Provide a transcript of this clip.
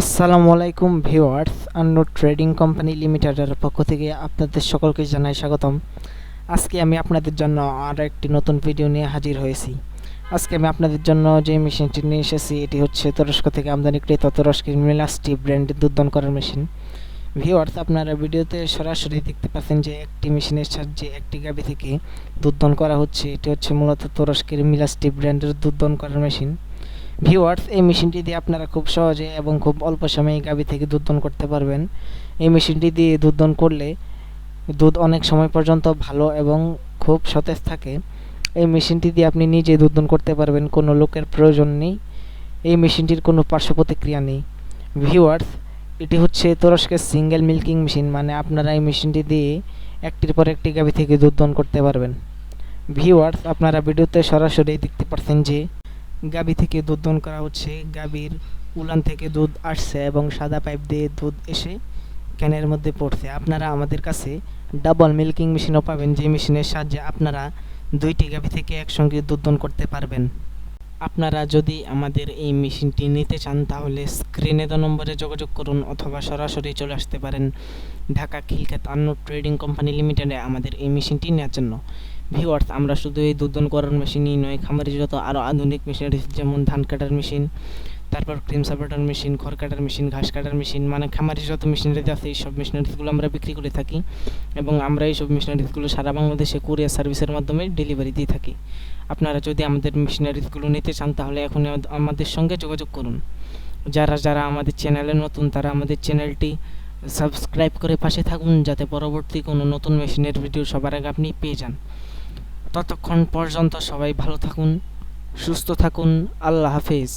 আসসালামু আলাইকুম viewers আন্নো trading company লিমিটেডের পক্ষ থেকে আপনাদের সকলকে জানাই স্বাগতম। আজকে আমি আপনাদের জন্য আরও একটি নতুন ভিডিও নিয়ে হাজির হয়েছি। আজকে আমি আপনাদের জন্য যে মেশিনটি নিয়ে এসেছি, এটি হচ্ছে তুরস্ক থেকে আমদানিকৃত তুরস্কের মিলাস্টি ব্র্যান্ডের দুধন করার মেশিন। ভিওয়ার্স আপনারা ভিডিওতে সরাসরি দেখতে পাচ্ছেন যে একটি মেশিনের সাহায্যে একটি গাভি থেকে দুধন করা হচ্ছে। এটি হচ্ছে মূলত তুরস্কের মিলাস্টি ব্র্যান্ডের দুধন করার মেশিন। ভিউয়ার্স এই মেশিনটি দিয়ে আপনারা খুব সহজে এবং খুব অল্প সময়ে গাভী থেকে দুধ দন করতে পারবেন। এই মেশিনটি দিয়ে দুধ দন করলে দুধ অনেক সময় পর্যন্ত ভালো এবং খুব সতেজ থাকে। এই মেশিনটি দিয়ে আপনি নিজে দুধ দন করতে পারবেন, কোনো লোকের প্রয়োজন নেই। এই মেশিনটির কোনো পার্শ্ব প্রতিক্রিয়া নেই। ভিউয়ার্স এটি হচ্ছে তুরস্কের সিঙ্গেল মিল্কিং মেশিন মানে আপনারা এই মেশিনটি দিয়ে একটির পর একটি গাভী থেকে দুধ দন করতে পারবেন। ভিউয়ার্স আপনারা ভিডিওতে সরাসরি দেখতে পাচ্ছেন যে গাবি থেকে দুধ দহন করা হচ্ছে। গাবির উলান থেকে দুধ আসছে এবং সাদা পাইপ দিয়ে দুধ এসে ক্যানের মধ্যে পড়ছে। আপনারা আমাদের কাছে ডাবল মিল্কিং মেশিনও পাবেন, যে মেশিনের সাহায্যে আপনারা দুইটি গাভি থেকে একসঙ্গে দুধ দহন করতে পারবেন। আপনারা যদি আমাদের এই মেশিনটি নিতে চান, তাহলে স্ক্রিনে দেওয়া নম্বরে যোগাযোগ করুন অথবা সরাসরি চলে আসতে পারেন ঢাকা খিলক্ষেত আন্ন ট্রেডিং কোম্পানি লিমিটেডে আমাদের এই মেশিনটি নেওয়ার জন্য। ভিওয়ার্স আমরা শুধু এই দুধন করার মেশিনই নয়, খামারি যত আরও আধুনিক মেশিনারি যেমন ধান কাটার মেশিন, তারপর ক্রিম সাপাটার মেশিন, খড় কাটার মেশিন, ঘাস কাটার মেশিন মানে খামারি যত মেশিনারিজ আছে এই সব মেশিনারিজগুলো আমরা বিক্রি করে থাকি এবং আমরা এই সব মেশিনারিজগুলো সারা বাংলাদেশে কুরিয়ার সার্ভিসের মাধ্যমে ডেলিভারি দিয়ে থাকি। আপনারা যদি আমাদের মেশিনারিজগুলো নিতে চান, তাহলে এখন আমাদের সঙ্গে যোগাযোগ করুন। যারা যারা আমাদের চ্যানেলে নতুন, তারা আমাদের চ্যানেলটি সাবস্ক্রাইব করে পাশে থাকুন, যাতে পরবর্তী কোনো নতুন মেশিনের ভিডিও সবার আগে আপনি পেয়ে যান। ততক্ষণ পর্যন্ত সবাই ভালো থাকুন সুস্থ থাকুন আল্লাহ হাফিজ।